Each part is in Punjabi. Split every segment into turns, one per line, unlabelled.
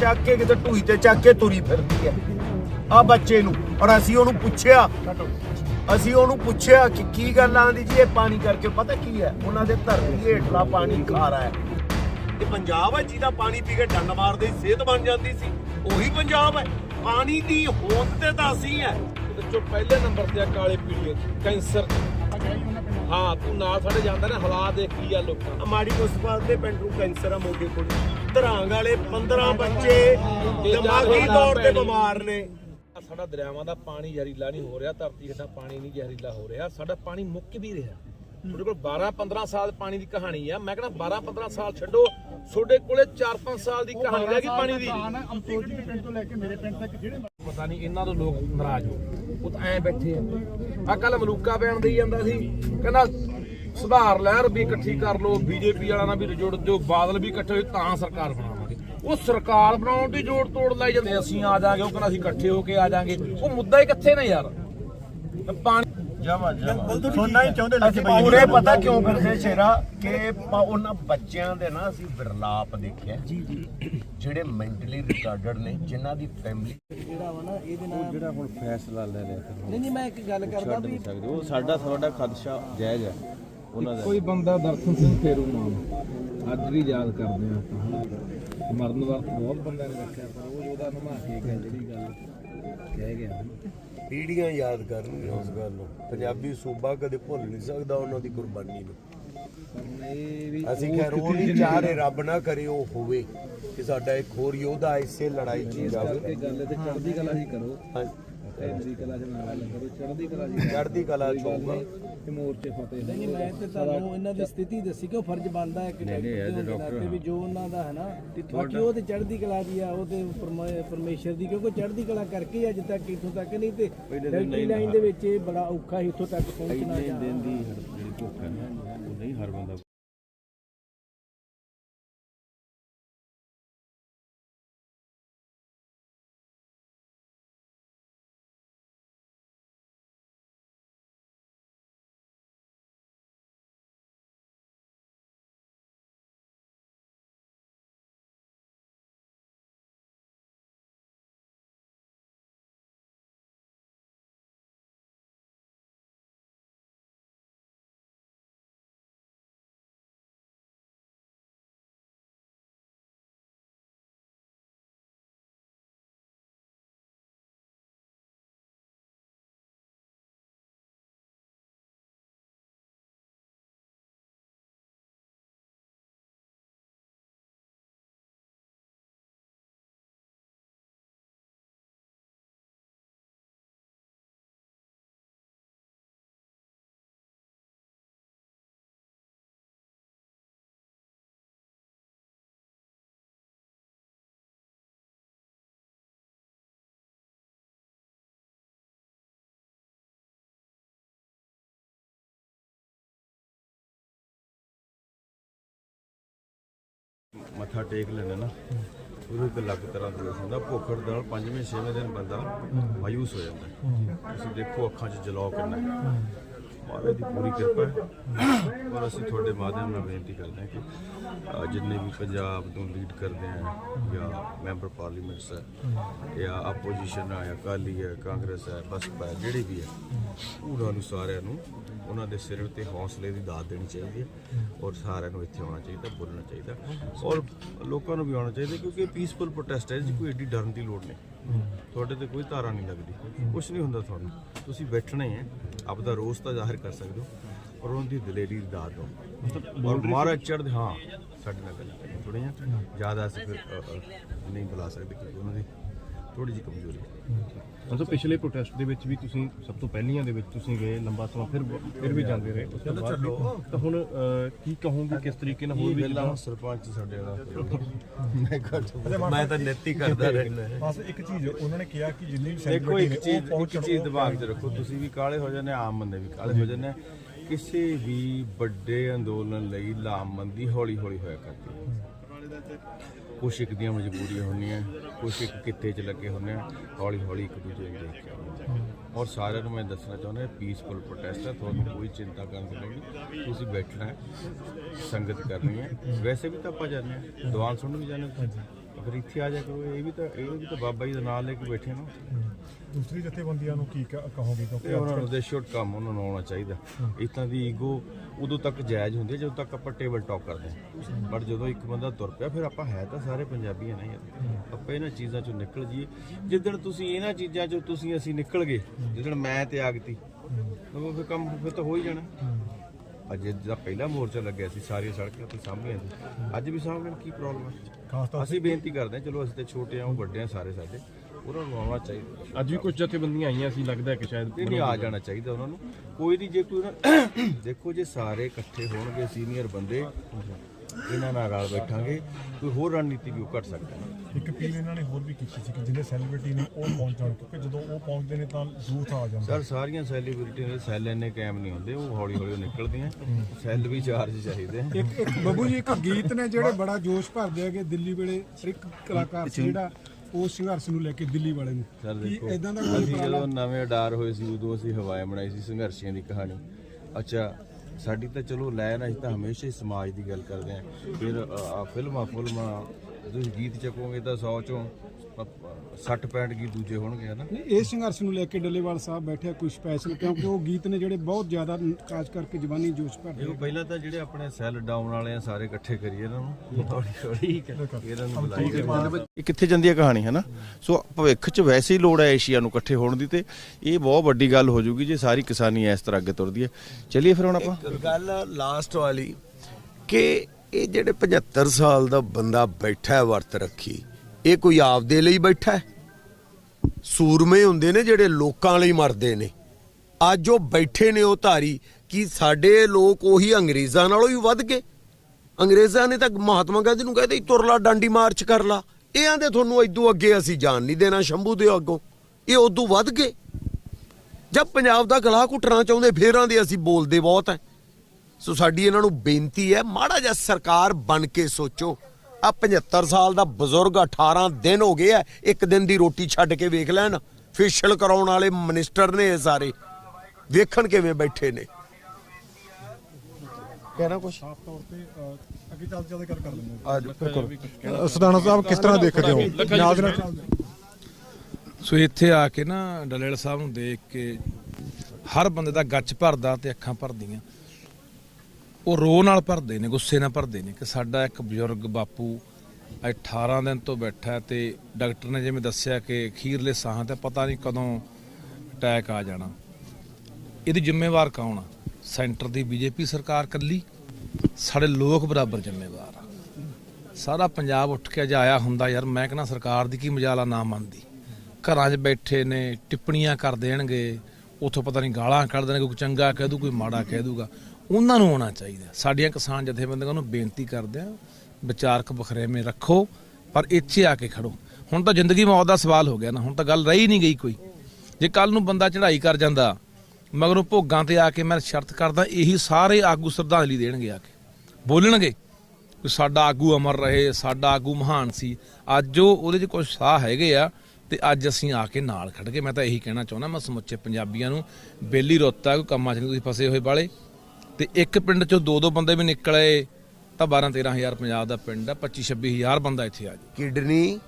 ਚੱਕ ਕੇ ਕਿਤੇ ਢੂਈ ਤੇ ਚੱਕ ਕੇ ਤੁਰੀ ਫਿਰਦੀ ਹੈ। ਆ ਬੱਚੇ ਨੂੰ। ਔਰ ਅਸੀਂ ਉਹਨੂੰ ਪੁੱਛਿਆ, ਅਸੀਂ ਉਹਨੂੰ ਪੁੱਛਿਆ ਕਿ ਕੀ ਗੱਲ ਆਂਦੀ ਜੀ, ਇਹ ਪਾਣੀ ਕਰਕੇ ਪਤਾ ਕੀ ਹੈ? ਉਹਨਾਂ ਦੇ ਧਰਤੀ ਹੇਠਲਾ ਪਾਣੀ ਖਾਰਾ ਹੈ। ਇਹ ਪੰਜਾਬ ਹੈ, ਜਿਹਦਾ ਪਾਣੀ ਪੀ ਕੇ ਡੰਡ ਮਾਰਦੇ ਸਿਹਤ ਬਣ ਜਾਂਦੀ ਸੀ, ਉਹੀ ਪੰਜਾਬ ਹੈ। ਪਾਣੀ ਦੀ ਹੋਂਦ ਤੇ ਤਾਂ ਅਸੀਂ ਹੈ।
ਵਿੱਚੋਂ ਪਹਿਲੇ ਨੰਬਰ ਤੇ ਆ ਕਾਲੇ ਪੀਲੇ, ਕੈਂਸਰ। ਹਾਂ ਤੂੰ ਨਾਲ ਸਾਡੇ ਜਾਂਦਾ ਨਾ ਹਾਲਾਤ ਦੇਖ ਕੀ ਆ ਲੋਕਾਂ
ਮਾੜੀ ਮੁਸਬਾਤ ਪਿੰਡ ਨੂੰ ਕੈਂਸਰ ਆ ਮੋਗੇ ਕੋਲ। ਧਰਾਂਗ ਵਾਲੇ 15 ਬੱਚੇ ਦਿਮਾਗੀ ਤੌਰ ਤੇ ਬਿਮਾਰ ਨੇ।
ਸਾਡਾ ਦਰਿਆਵਾਂ ਦਾ ਪਾਣੀ ਜ਼ਹਿਰੀਲਾ ਨਹੀਂ ਹੋ ਰਿਹਾ ਧਰਤੀ ਹੇਠਾਂ ਪਾਣੀ ਨਹੀਂ ਜ਼ਹਿਰੀਲਾ ਹੋ ਰਿਹਾ ਸਾਡਾ ਪਾਣੀ ਮੁੱਕ ਵੀ ਰਿਹਾ। ਤੁਹਾਡੇ ਕੋਲ 12 15 ਸਾਲ ਪਾਣੀ ਦੀ ਕਹਾਣੀ ਆ। ਮੈਂ ਕਹਿੰਦਾ 12 15 ਸਾਲ ਛੱਡੋ ਤੁਹਾਡੇ ਕੋਲੇ 4 5 ਸਾਲ ਦੀ ਕਹਾਣੀ ਰਹਿ ਗਈ ਪਾਣੀ ਦੀ
ਅਮਤੋਜੀ ਦੇ ਪਿੰਡ ਤੋਂ ਲੈ ਕੇ ਮੇਰੇ ਪਿੰਡ ਤੱਕ ਜਿਹੜੇ
ਪਤਾ ਨਹੀਂ ਇਹਨਾਂ ਤੋਂ ਲੋਕ ਨਾਰਾਜ਼ ਹੋ ਉਹ ਤਾਂ ਐ ਬੈਠੇ ਆ। ਆ ਕੱਲ ਮਲੂਕਾ ਬਿਆਨ ਦੇਈ ਜਾਂਦਾ ਸੀ। ਕਹਿੰਦਾ, ਸੁਧਾਰ ਲਹਿਰ ਵੀ ਇਕੱਠੀ ਕਰ ਲੋ ਬੀਜੇਪੀ ਵਾਲਾ ਨਾਲ ਵੀ ਜੁੜ ਜੋ ਬਾਦਲ ਵੀ ਇਕੱਠੇ ਹੋਏ, ਤਾਂ ਸਰਕਾਰ ਬਣਾਵਾਂਗੇ। ਉਹ ਸਰਕਾਰ ਬਣਾਉਣ ਦੀ ਜੋੜ ਤੋੜ ਲਾਈ ਜਾਂਦੇ ਅਸੀਂ ਆ ਜਾਾਂਗੇ, ਉਹ ਕਹਿੰਦਾ ਅਸੀਂ ਇਕੱਠੇ ਹੋ ਕੇ ਆ ਜਾਾਂਗੇ। ਉਹ ਮੁੱਦਾ ਹੀ ਕਿੱਥੇ ਨੇ ਯਾਰ? ਪਾਣੀ
ਜਮਾ ਜਮਾ
ਸੁਣਨਾ ਹੀ ਚਾਹੁੰਦੇ ਲੱਗੇ ਬਾਈ
ਪੂਰੇ ਪਤਾ ਕਿਉਂ ਫਿਰਦੇ ਸ਼ੇਰਾ ਕਿ ਉਹਨਾਂ ਬੱਚਿਆਂ ਦੇ ਨਾ ਅਸੀਂ ਵਿਰਲਾਪ ਦੇਖਿਆ। ਜੀ ਜੀ। ਜਿਹੜੇ ਮੈਂਟਲੀ ਰਿਟਾਰਡਡ ਨੇ ਜਿਨ੍ਹਾਂ ਦੀ ਫੈਮਿਲੀ
ਜਿਹੜਾ ਵਾ ਨਾ ਇਹਦੇ ਨਾਲ
ਜਿਹੜਾ ਹੁਣ ਫੈਸਲਾ ਲੈ ਲਿਆ ਫਿਰ
ਨਹੀਂ ਨਹੀਂ ਮੈਂ ਇੱਕ ਗੱਲ ਕਰਦਾ
ਛੱਡ
ਵੀ
ਨਹੀਂ ਸਕਦੇ। ਉਹ ਸਾਡਾ ਤੁਹਾਡਾ ਖਦਸ਼ਾ ਜਾਇਜ਼ ਹੈ। ਉਹਨਾਂ ਦਾ।
ਕੋਈ ਬੰਦਾ ਦਰਸ਼ਨ ਸਿੰਘ ਫੇਰੂ ਨਾਮ ਅੱਜ ਵੀ ਯਾਦ ਕਰਦੇ ਆ ਆਪਾਂ ਮਰਨ ਵਕਤ ਬਹੁਤ ਬੰਦਿਆਂ ਨੇ ਰੱਖਿਆ ਪਰ ਉਹ ਉਹਦਾ ਨਿਭਾ ਕੇ ਗਿਆ ਜਿਹੜੀ ਗੱਲ ਕਹਿ ਗਿਆ
ਪੀੜੀਆਂ ਯਾਦ ਕਰਨਗੀਆਂ ਉਸ ਗੱਲ ਨੂੰ। ਪੰਜਾਬੀ ਸੂਬਾ ਕਦੇ ਭੁੱਲ ਨਹੀਂ ਸਕਦਾ ਉਹਨਾਂ ਦੀ ਕੁਰਬਾਨੀ ਨੂੰ। ਅਸੀਂ ਖੈਰ ਉਹ ਨਹੀਂ ਚਾਹ ਰਹੇ ਰੱਬ ਨਾ ਕਰੇ ਉਹ ਹੋਵੇ ਕਿ ਸਾਡਾ ਇੱਕ ਹੋਰ ਯੋਧਾ ਇਸੇ ਲੜਾਈ 'ਚ ਜਾਵੇ।
ਗੱਲ ਤੇ ਚੜ੍ਹਦੀ ਕਲਾ ਹੀ ਕਰੋ।
ਹਾਂਜੀ।
ਚੜ੍ਹਦੀ ਕਲਾ ਕਰੋ ਚੜ੍ਹਦੀ ਕਲਾ ਜੀ।
ਚੜ੍ਹਦੀ ਕਲਾ 'ਚ ਹੋਊਗਾ
ਤੇ ਮੋਰਚੇ ਫਤਿਹ
ਨਹੀਂ ਮੈਂ ਤੇ ਤੁਹਾਨੂੰ ਇਹਨਾਂ ਦੀ ਸਥਿਤੀ ਦੱਸੀ ਕਿ ਉਹ ਫਰਜ਼ ਬਣਦਾ ਹੈ ਕਿ ਡਾਕਟਰ ਵੀ ਜੋ ਉਹਨਾਂ ਦਾ ਹੈ ਨਾ ਬਾਕੀ ਉਹ ਤੇ ਚੜ੍ਹਦੀ ਕਲਾ ਦੀ ਆ ਉਹ ਤੇ ਪਰਮਾ- ਪਰਮੇਸ਼ਰ ਦੀ ਕਿਉਂਕਿ ਚੜ੍ਹਦੀ ਕਲਾ ਕਰਕੇ ਹੀ ਅੱਜ ਤੱਕ ਇੱਥੋਂ ਤੱਕ ਨਹੀਂ ਤੇ ਡੈਲਟੀ ਲਾਈਨ ਦੇ ਵਿੱਚ ਇਹ ਬੜਾ ਔਖਾ ਸੀ ਇੱਥੋਂ ਤੱਕ ਪਹੁੰਚਣਾ
ਇੰਨੇ
ਜਾਂ
ਦਿਨ ਦੀ ਜਿਹੜੀ ਭੁੱਖ ਹੈ ਨਾ ਉਹ ਨਹੀਂ ਹਰ ਬੰਦਾ ਮੱਥਾ ਟੇਕ ਲੈਣਾ ਨਾ ਉਹਦੇ ਇੱਕ ਅਲੱਗ ਤਰ੍ਹਾਂ ਦਾ ਹੁੰਦਾ ਭੁੱਖ ਹੜਤਾਲ ਪੰਜਵੇਂ ਛੇਵੇਂ ਦਿਨ ਬੰਦਾ ਮਾਯੂਸ ਹੋ ਜਾਂਦਾ। ਤੁਸੀਂ ਦੇਖੋ ਅੱਖਾਂ 'ਚ ਜਲਾਅ ਕਿੰਨਾ। ਮਹਾਰਾਜ ਦੀ ਪੂਰੀ ਕਿਰਪਾ ਹੈ। ਔਰ ਅਸੀਂ ਤੁਹਾਡੇ ਮਾਧਿਅਮ ਨਾਲ ਬੇਨਤੀ ਕਰਦੇ ਹਾਂ ਕਿ ਅ, ਜਿੰਨੇ ਵੀ ਪੰਜਾਬ ਨੂੰ ਲੀਡ ਕਰਦੇ ਆ ਜਾਂ ਮੈਂਬਰ ਪਾਰਲੀਮੈਂਟਸ ਹੈ ਜਾਂ ਆਪੋਜੀਸ਼ਨ ਹੈ ਜਾਂ ਅਕਾਲੀ ਹੈ ਕਾਂਗਰਸ ਹੈ ਬਸਪਾ ਹੈ ਜਿਹੜੇ ਵੀ ਹੈ ਉਹਨਾਂ ਨੂੰ ਸਾਰਿਆਂ ਨੂੰ ਉਹਨਾਂ ਦੇ ਸਿਰ ਤੇ ਹੌਸਲੇ ਦੀ ਦਾਤ ਦੇਣੀ ਚਾਹੀਦੀ ਹੈ ਔਰ ਸਾਰਿਆਂ ਨੂੰ ਇੱਥੇ ਆਉਣਾ ਚਾਹੀਦਾ ਬੋਲਣਾ ਚਾਹੀਦਾ ਔਰ ਲੋਕਾਂ ਨੂੰ ਵੀ ਆਉਣਾ ਚਾਹੀਦਾ ਕਿਉਂਕਿ ਇਹ ਪੀਸਫੁਲ ਪ੍ਰੋਟੈਸਟ ਹੈ ਜੀ ਕੋਈ ਏਡੀ ਡਰਨ ਦੀ ਲੋੜ ਨਹੀਂ। ਤੁਹਾਡੇ ਤੇ ਕੋਈ ਧਾਰਾ ਨਹੀਂ ਲੱਗਦੀ ਕੁਝ ਨਹੀਂ ਹੁੰਦਾ ਤੁਹਾਨੂੰ। ਤੁਸੀਂ ਬੈਠਣਾ ਹੀ ਹੈ ਆਪਦਾ ਰੋਸ ਤਾਂ ਜ਼ਾਹਿਰ ਕਰ ਸਕਦੇ ਹੋ ਔਰ ਉਹਨਾਂ ਦੀ ਦਲੇਰੀ ਦੀ ਦਾਤ ਦਿਓ ਔਰ ਮਹਾਰਾਜ ਚੜ੍ਹਦੇ ਹਾਂ ਸਾਡੇ ਨਾਲ ਥੋੜ੍ਹੀਆਂ ਜ਼ਿਆਦਾ ਅਸੀਂ ਨਹੀਂ ਬੁਲਾ ਸਕਦੇ ਕਿਉਂਕਿ ਉਹਨਾਂ ਦੀ ਥੋੜੀ ਜਿਹੀ ਕਮਜ਼ੋਰੀ ਹੈ।
ਮਤਲਬ ਪਿਛਲੇ ਪ੍ਰੋਟੈਸਟ ਦੇ ਵਿੱਚ ਵੀ ਤੁਸੀਂ ਸਭ ਤੋਂ ਪਹਿਲੀਆਂ ਦੇ ਵਿੱਚ ਤੁਸੀਂ ਗਏ ਲੰਬਾ ਸਮਾਂ ਫਿਰ ਫਿਰ ਵੀ ਜਾਂਦੇ ਰਹੇ ਉਸ ਤੋਂ ਬਾਅਦ ਵੀ। ਤਾਂ ਹੁਣ ਅਹ, ਕੀ ਕਹੋਗੇ ਕਿਸ ਤਰੀਕੇ ਨਾਲ ਹੋਰ ਵੀ
ਗੱਲਾਂ ਸਰਪੰਚ ਸਾਡੇ ਨਾਲ ਮੈਂ ਤਾਂ ਨੇਤੀ ਕਰਦਾ ਰਹਿਣਾ
ਬਸ ਇੱਕ ਚੀਜ਼ ਉਹਨਾਂ ਨੇ ਕਿਹਾ ਕਿ ਜਿੰਨੀ ਵੀ
ਦੇਖੋ
celebrity
ਇੱਕ
ਨੇ, ਉਹ
ਚੀਜ਼
ਪਹੁੰਚਣ,
ਇੱਕ ਚੀਜ਼ ਦਿਮਾਗ 'ਚ ਰੱਖੋ ਤੁਸੀਂ ਵੀ ਕਾਲੇ ਹੋ ਜਾਂਦੇ ਆਮ ਬੰਦੇ ਵੀ ਕਾਲੇ ਹੋ ਜਾਂਦੇ ਕਿਸੇ ਵੀ ਵੱਡੇ ਅੰਦੋਲਨ ਲਈ ਲਾਮਬੰਦੀ ਹੌਲੀ ਹੌਲੀ ਹੋਇਆ ਕਰਦੀ ਹੈ। ਕੁਛ ਇੱਕ ਦੀਆਂ ਮਜਬੂਰੀਆਂ ਹੁੰਦੀਆਂ, ਕੁਛ ਇੱਕ ਕਿੱਤੇ 'ਚ ਲੱਗੇ ਹੁੰਦੇ ਆ ਹੌਲੀ ਹੌਲੀ ਇੱਕ ਦੂਜੇ ਨੂੰ ਦੇਖ ਕੇ ਆਉਂਦੇ ਆ। ਔਰ ਸਾਰਿਆਂ ਨੂੰ ਮੈਂ ਦੱਸਣਾ ਚਾਹੁੰਦਾ ਪੀਸਫੁਲ ਪ੍ਰੋਟੈਸਟ ਹੈ ਤੁਹਾਨੂੰ ਕੋਈ ਚਿੰਤਾ ਕਰਨ ਦੀ ਨਹੀਂ, ਤੁਸੀਂ ਬੈਠਣਾ ਹੈ, ਸੰਗਤ ਕਰਨੀ ਹੈ ਵੈਸੇ ਵੀ ਤਾਂ ਆਪਾਂ ਜਾਂਦੇ ਹਾਂ, ਦੀਵਾਨ ਸੁਣਨ ਵੀ ਜਾਂਦੇ ਹਾਂ ਫਿਰ ਇੱਥੇ ਆ ਜਾ ਕਰੋ ਇਹ ਵੀ ਤਾਂ ਇਹ ਵੀ ਤਾਂ ਬਾਬਾ ਜੀ ਦਾ ਨਾਮ ਲੈ ਕੇ ਬੈਠੇ ਨਾ
ਦੂਸਰੀ ਜਥੇਬੰਦੀਆਂ ਨੂੰ ਕੀ ਕ- ਕਹੋਗੇ
ਤੇ
ਕਿਉਂਕਿ
ਉਹਨਾਂ ਨੂੰ ਦੇ ਸ਼ੁੱਡ ਕੰਮ ਉਹਨਾਂ ਨੂੰ ਆਉਣਾ ਚਾਹੀਦਾ। ਇਤਾਂ ਦੀ ਈਗੋ ਉਦੋਂ ਤੱਕ ਜਾਇਜ਼ ਹੁੰਦੀ ਹੈ ਜਦੋਂ ਤੱਕ ਆਪਾਂ ਟੇਬਲ ਟਾਕ ਕਰਦੇ ਹਾਂ। ਬਟ ਜਦੋਂ ਇੱਕ ਬੰਦਾ ਤੁਰ ਪਿਆ ਫਿਰ ਆਪਾਂ ਹੈ ਤਾਂ ਸਾਰੇ ਪੰਜਾਬੀ ਆ। ਨਾ ਯਾਰ ਆਪਾਂ ਇਹਨਾਂ ਚੀਜ਼ਾਂ ਚੋਂ ਨਿਕਲ ਜਾਈਏ। ਜਿੱਦਣ ਤੁਸੀਂ ਇਹਨਾਂ ਚੀਜ਼ਾਂ ਚੋਂ ਤੁਸੀਂ ਅਸੀਂ ਨਿਕਲ ਗਏ ਜਿੱਦਣ ਮੈਂ ਤੇ ਆਗਤੀ ਉਹ ਫਿਰ ਕੰਮ ਫਿਰ ਤਾਂ ਹੋ ਹੀ ਜਾਣਾ। ਅੱਜ ਦਾ ਪਹਿਲਾ ਮੋਰਚਾ ਲੱਗਿਆ ਸੀ ਸਾਰੀਆਂ ਸੜਕਾਂ ਤੇ ਸਾਹਮਣੇ ਅੱਜ ਵੀ ਸਾਹਮਣੇ ਕੀ ਪ੍ਰੋਬਲਮ ਹੈ
ਖਾਸ ਤੌਰ
ਅਸੀਂ ਬੇਨਤੀ ਕਰਦੇ ਹਾਂ ਚਲੋ ਅਸੀਂ ਤੇ ਛੋਟੇ ਆ ਉਹ ਵੱਡੇ ਆ ਸਾਰੇ ਸਾਡੇ ਉਹਨਾਂ ਨੂੰ ਆਉਣਾ ਚਾਹੀਦਾ।
ਅੱਜ ਵੀ ਕੁਝ ਜਥੇਬੰਦੀਆਂ ਆਈਆਂ ਸੀ ਲੱਗਦਾ ਕਿ ਸ਼ਾਇਦ
ਨਹੀਂ ਆ ਜਾਣਾ ਚਾਹੀਦਾ ਉਹਨਾਂ ਨੂੰ। ਕੋਈ ਨਹੀਂ ਜੇ ਕੋਈ ਨਾ ਦੇਖੋ ਜੇ ਸਾਰੇ ਇਕੱਠੇ ਹੋਣਗੇ ਸੀਨੀਅਰ ਬੰਦੇ ਇਹਨਾਂ ਨਾਲ ਗੱਲ ਬੈਠਾਂਗੇ ਕੋਈ ਹੋਰ ਰਣਨੀਤੀ ਵੀ ਉਹ ਘਟ ਸਕਦਾ ਹੈ।
ਇੱਕ ਅਪੀਲ ਇਹਨਾਂ ਨੇ ਹੋਰ ਵੀ ਕੀਤੀ ਸੀ ਕਿ ਜਿਹੜੇ ਸੈਲੀਬ੍ਰਿਟੀ ਨੇ ਉਹ ਪਹੁੰਚਣ ਕਿਉਂਕਿ ਜਦੋਂ ਉਹ ਪਹੁੰਚਦੇ ਨੇ ਤਾਂ ਯੂਥ ਆ ਜਾਂਦਾ
ਸਰ ਸਾਰੀਆਂ ਸੈਲੀਬ੍ਰਿਟੀਆਂ ਦੇ ਸੈੱਲ ਇੰਨੇ ਕਾਇਮ ਨਹੀਂ ਹੁੰਦੇ ਉਹ ਹੌਲੀ ਹੌਲੀ ਨਿਕਲਦੀਆਂ ਸੈੱਲ ਵੀ ਚਾਰਜ ਚਾਹੀਦੇ ਆ।
ਇੱਕ ਇੱਕ ਬੱਬੂ ਜੀ ਇੱਕ ਗੀਤ ਨੇ ਜਿਹੜੇ ਬੜਾ ਜੋਸ਼ ਭਰਦੇ ਹੈਗੇ ਦਿੱਲੀ ਵੇਲੇ। ਇੱਕ ਕਲਾਕਾਰ ਸੀ ਜਿਹੜਾ ਉਹ ਸੰਘਰਸ਼ ਨੂੰ ਲੈ ਕੇ ਦਿੱਲੀ ਵਾਲੇ ਨੂੰ।
ਸਰ ਦੇਖੋ
ਇਦਾਂ ਦਾ ਕੋਈ
ਜਦੋਂ ਨਵੇਂ ਅਡਾਰ ਹੋਏ ਸੀ ਉਦੋਂ ਅਸੀਂ ਹਵਾਏ ਬਣਾਈ ਸੀ ਸੰਘਰਸ਼ੀਆਂ ਦੀ ਕਹਾਣੀ। ਅੱਛਾ ਸਾਡੀ ਤਾਂ ਚਲੋ ਲੈਣ ਅਸੀਂ ਤਾਂ ਹਮੇਸ਼ਾ ਹੀ ਸਮਾਜ ਦੀ ਗੱਲ ਕਰਦੇ ਆਂ ਫਿਰ ਫਿਲਮਾਂ ਫਿਲਮਾਂ, ਤੁਸੀਂ ਗੀਤ ਚੱਕੋਗੇ ਤਾਂ 100 ਚੋਂ 60 65 ਗੀਤ ਦੂਜੇ ਹੋਣਗੇ ਹਨਾ
ਇਹ ਸੰਘਰਸ਼ ਨੂੰ ਲੈ ਕੇ ਡੱਲੇਵਾਲ ਸਾਹਿਬ ਬੈਠਿਆ ਕੋਈ ਸਪੈਸ਼ਲ ਕਿਉਂਕਿ ਉਹ ਗੀਤ ਨੇ ਜਿਹੜੇ ਬਹੁਤ ਜ਼ਿਆਦਾ ਖਾਸ ਕਰਕੇ ਜਵਾਨੀ ਜੋਸ਼ ਭਰਦੇ
ਦੇਖੋ ਪਹਿਲਾਂ ਤਾਂ ਜਿਹੜੇ ਆਪਣੇ ਸੈੱਲ ਡਾਊਨ ਵਾਲੇ ਆ ਸਾਰੇ ਇਕੱਠੇ ਕਰੀਏ ਇਹਨਾਂ ਨੂੰ। ਇਹਨਾਂ ਨੂੰ ਬੁਲਾਈਏ।
ਇਹ ਕਿੱਥੇ ਜਾਂਦੀ ਹੈ ਕਹਾਣੀ ਹੈ ਨਾ? ਸੋ ਭਵਿੱਖ 'ਚ ਵੈਸੇ ਹੀ ਲੋੜ ਹੈ ਏਸ਼ੀਆ ਨੂੰ ਇਕੱਠੇ ਹੋਣ ਦੀ ਤੇ ਇਹ ਬਹੁਤ ਵੱਡੀ ਗੱਲ ਹੋ ਜੂਗੀ ਜੇ ਸਾਰੀ ਕਿਸਾਨੀ ਇਸ ਤਰ੍ਹਾਂ ਅੱਗੇ ਤੁਰਦੀ ਹੈ। ਚਲਿਏ ਫਿਰ ਹੁਣ ਆਪਾਂ।
ਗੱਲ ਲਾਸਟ ਵਾਲੀ ਕਿ ਇਹ ਜਿਹੜੇ 75 ਸਾਲ ਦਾ ਬੰਦਾ ਬੈਠਾ ਵਰਤ ਰੱਖੀ ਇਹ ਕੋਈ ਆਪਦੇ ਲਈ ਬੈਠਾ ਹੈ? ਸੂਰਮੇ ਹੁੰਦੇ ਨੇ ਜਿਹੜੇ ਲੋਕਾਂ ਲਈ ਮਰਦੇ ਨੇ। ਅੱਜ ਉਹ ਬੈਠੇ ਨੇ ਉਹ ਧਾਰੀ, ਕਿ ਸਾਡੇ ਲੋਕ ਉਹੀ ਅੰਗਰੇਜ਼ਾਂ ਨਾਲੋਂ ਵੀ ਵੱਧ ਗਏ? ਅੰਗਰੇਜ਼ਾਂ ਨੇ ਤਾਂ ਮਹਾਤਮਾ ਗਾਂਧੀ ਨੂੰ ਕਹਿੰਦੇ ਤੁਰ ਲਾ, ਡਾਂਡੀ ਮਾਰਚ ਕਰ ਲਾ। ਇਹ ਆਂਦੇ, ਤੁਹਾਨੂੰ ਇਦੋਂ ਅੱਗੇ ਅਸੀਂ ਜਾਣ ਨਹੀਂ ਦੇਣਾ, ਸ਼ੰਭੂ ਦੇ ਅੱਗੋਂ। ਇਹ ਉਦੋਂ ਵੱਧ ਗਏ। ਜਦ ਪੰਜਾਬ ਦਾ ਗਲਾ ਘੁੱਟਣਾ ਚਾਹੁੰਦੇ, ਫੇਰਾਂ ਦੇ ਅਸੀਂ ਬੋਲਦੇ ਬਹੁਤ ਹੈ। ਸੋ ਸਾਡੀ ਇਹਨਾਂ ਨੂੰ ਬੇਨਤੀ ਹੈ, ਮਾੜਾ ਜਿਹਾ ਸਰਕਾਰ ਬਣ ਕੇ ਸੋਚੋ। ਆ 75 ਸਾਲ ਦਾ ਬਜ਼ੁਰਗ 18 ਦਿਨ ਹੋ ਗਏ ਆ ਇੱਕ ਦਿਨ ਦੀ ਰੋਟੀ ਛੱਡ ਕੇ ਵੇਖ ਲੈਣ। ਫੇਸ਼ੀਅਲ ਕਰਾਉਣ ਵਾਲੇ ਮਿਨਿਸਟਰ ਨੇ ਇਹ ਸਾਰੇ। ਵੇਖਣ ਕਿਵੇਂ ਬੈਠੇ ਨੇ। ਕਹਿਣਾ ਕੁਛ?
ਸਾਫ਼ ਤੌਰ ਤੇ ਅੱਗੇ ਚੱਲਦੇ ਗੱਲ ਕਰ ਲੈਂਦੇ ਹਾਂ। ਸਦਾਨਾ ਸਾਹਿਬ ਕਿਸ ਤਰ੍ਹਾਂ ਦੇਖਦੇ ਹੋ? ਨਾਲ
ਸੋ ਇੱਥੇ ਆ ਕੇ ਨਾ ਡਲੇਲ ਸਾਹਿਬ ਨੂੰ ਦੇਖ ਕੇ ਹਰ ਬੰਦੇ ਦਾ ਗੱਚ ਭਰਦਾ ਤੇ ਅੱਖਾਂ ਭਰਦੀਆਂ। ਉਹ ਰੋ ਨਾਲ ਭਰਦੇ ਨੇ, ਗੁੱਸੇ ਨਾਲ ਭਰਦੇ ਨੇ ਕਿ ਸਾਡਾ ਇੱਕ ਬਜ਼ੁਰਗ ਬਾਪੂ 18 ਦਿਨ ਤੋਂ ਬੈਠਾ ਹੈ ਤੇ ਡਾਕਟਰ ਨੇ ਜਿਵੇਂ ਦੱਸਿਆ ਕਿ ਖੀਰਲੇ ਸਾਹਾਂ ਤੇ ਪਤਾ ਨਹੀਂ ਕਦੋਂ ਅਟੈਕ ਆ ਜਾਣਾ। ਇਹਦੀ ਜ਼ਿੰਮੇਵਾਰ ਕੌਣ ਆ? ਸੈਂਟਰ ਦੀ ਬੀਜੇਪੀ ਸਰਕਾਰ ਕੱਲੀ ਸਾਡੇ ਲੋਕ ਬਰਾਬਰ ਜ਼ਿੰਮੇਵਾਰ ਆ। ਸਾਰਾ ਪੰਜਾਬ ਉੱਠ ਕੇ ਅੱਜ ਆਇਆ ਹੁੰਦਾ, ਯਾਰ ਮੈਂ ਕਹਿੰਦਾ ਸਰਕਾਰ ਦੀ ਕੀ ਮਜਾਲਾ ਨਾ ਮੰਨਦੀ। ਘਰਾਂ 'ਚ ਬੈਠੇ ਨੇ, ਟਿੱਪਣੀਆਂ ਕਰ ਦੇਣਗੇ, ਉਥੋਂ ਪਤਾ ਨਹੀਂ ਗਾਲਾਂ ਕੱਢ ਦੇਣਗੇ, ਕੋਈ ਚੰਗਾ ਕਹਿ ਦੂ, ਕੋਈ ਮਾੜਾ ਕਹਿ ਦੂਗਾ। ਉਹਨਾਂ ਨੂੰ ਆਉਣਾ ਚਾਹੀਦਾ ਸਾਡੀਆਂ ਕਿਸਾਨ ਜਥੇਬੰਦੀਆਂ ਨੂੰ ਬੇਨਤੀ ਕਰਦੇ ਆ ਵਿਚਾਰਕ ਬਖਰੇਵੇਂ ਰੱਖੋ, ਪਰ ਇੱਥੇ ਆ ਕੇ ਖੜੋ। ਹੁਣ ਤਾਂ ਜ਼ਿੰਦਗੀ ਮੌਤ ਦਾ ਸਵਾਲ ਹੋ ਗਿਆ ਨਾ, ਹੁਣ ਤਾਂ ਗੱਲ ਰਹੀ ਨਹੀਂ ਗਈ ਕੋਈ। ਜੇ ਕੱਲ ਨੂੰ ਬੰਦਾ ਚੜ੍ਹਾਈ ਕਰ ਜਾਂਦਾ, ਮਗਰੋਂ ਭੋਗਾਂ ਤੇ ਆ ਕੇ ਮੈਂ ਸ਼ਰਤ ਕਰਦਾ, ਇਹੀ ਸਾਰੇ ਆਗੂ ਸ਼ਰਧਾਂਜਲੀ ਦੇਣਗੇ ਆ ਕੇ। ਬੋਲਣਗੇ ਵੀ ਸਾਡਾ ਆਗੂ ਅਮਰ ਰਹੇ, ਸਾਡਾ ਆਗੂ ਮਹਾਨ ਸੀ। ਅੱਜ ਉਹ ਉਹਦੇ 'ਚ ਕੁਝ ਸਾਹ ਹੈਗੇ ਆ ਤੇ ਅੱਜ ਅਸੀਂ ਆ ਕੇ ਨਾਲ ਖੜ ਗਏ। ਮੈਂ ਤਾਂ ਇਹੀ ਕਹਿਣਾ ਚਾਹੁੰਦਾ, ਮੈਂ ਸਮੁੱਚੇ ਪੰਜਾਬੀਆਂ ਨੂੰ ਬੇਲੀ ਰੋਤਾ, ਕੋਈ ਕੰਮਾਂ 'ਚ ਨਹੀਂ, ਤੁਸੀਂ ਫਸੇ ਹੋਏ ਬਾਲੇ ਤੇ ਇੱਕ ਪਿੰਡ 'ਚੋਂ ਦੋ ਦੋ ਬੰਦੇ ਵੀ ਨਿਕਲੇ, ਤਾਂ 12 13000 ਪੰਜਾਬ ਦਾ ਪਿੰਡ ਆ 25 26000 ਬੰਦਾ ਇੱਥੇ ਆ ਜੀ
ਕਿਡਨੀ,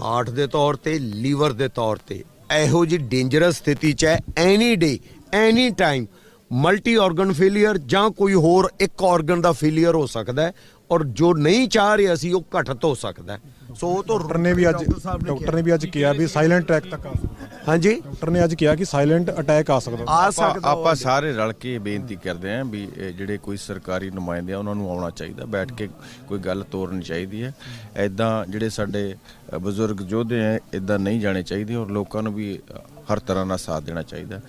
ਹਾਰਟ ਦੇ ਤੌਰ ਤੇ, ਲੀਵਰ ਦੇ ਤੌਰ ਤੇ, ਇਹੋ ਜੀ ਡੇਂਜਰਸ ਸਥਿਤੀ 'ਚ ਹੈ any day any time multi organ failure ਜਾਂ ਕੋਈ ਹੋਰ ਇੱਕ ਆਰਗਨ ਦਾ ਫੇਲਿਅਰ ਹੋ ਸਕਦਾ ਹੈ ਔਰ ਜੋ ਨਹੀਂ ਚਾਹ ਰਹੇ ਅਸੀਂ ਉਹ ਘਟਤ ਹੋ ਸਕਦਾ ਸੋ ਉਹ ਤੋਂ
ਡਾਕਟਰ ਨੇ ਵੀ ਅੱਜ
ਡਾਕਟਰ ਨੇ
ਵੀ ਅੱਜ ਕਿਹਾ ਵੀ ਸਾਇਲੈਂਟ ਅਟੈਕ ਤੱਕ ਆ ਸਕਦਾ।
ਹਾਂਜੀ।
ਡਾਕਟਰ ਨੇ ਅੱਜ ਕਿਹਾ ਕਿ ਸਾਇਲੈਂਟ ਅਟੈਕ ਆ ਸਕਦਾ।
ਆ ਸਕਦਾ
ਆਪਾਂ ਸਾਰੇ ਰਲ ਕੇ ਬੇਨਤੀ ਕਰਦੇ ਆਂ ਵੀ ਜਿਹੜੇ ਕੋਈ ਸਰਕਾਰੀ ਨੁਮਾਇੰਦੇ ਆ ਉਹਨਾਂ ਨੂੰ ਆਉਣਾ ਚਾਹੀਦਾ ਬੈਠ ਕੇ ਕੋਈ ਗੱਲ ਤੋਰਨੀ ਚਾਹੀਦੀ ਹੈ। ਐਦਾਂ ਜਿਹੜੇ ਸਾਡੇ ਬਜ਼ੁਰਗ ਯੋਧੇ ਆ ਇਦਾਂ ਨਹੀਂ ਜਾਣੇ ਚਾਹੀਦੇ ਔਰ ਲੋਕਾਂ ਨੂੰ ਵੀ ਹਰ ਤਰ੍ਹਾਂ ਨਾਲ ਸਾਥ ਦੇਣਾ ਚਾਹੀਦਾ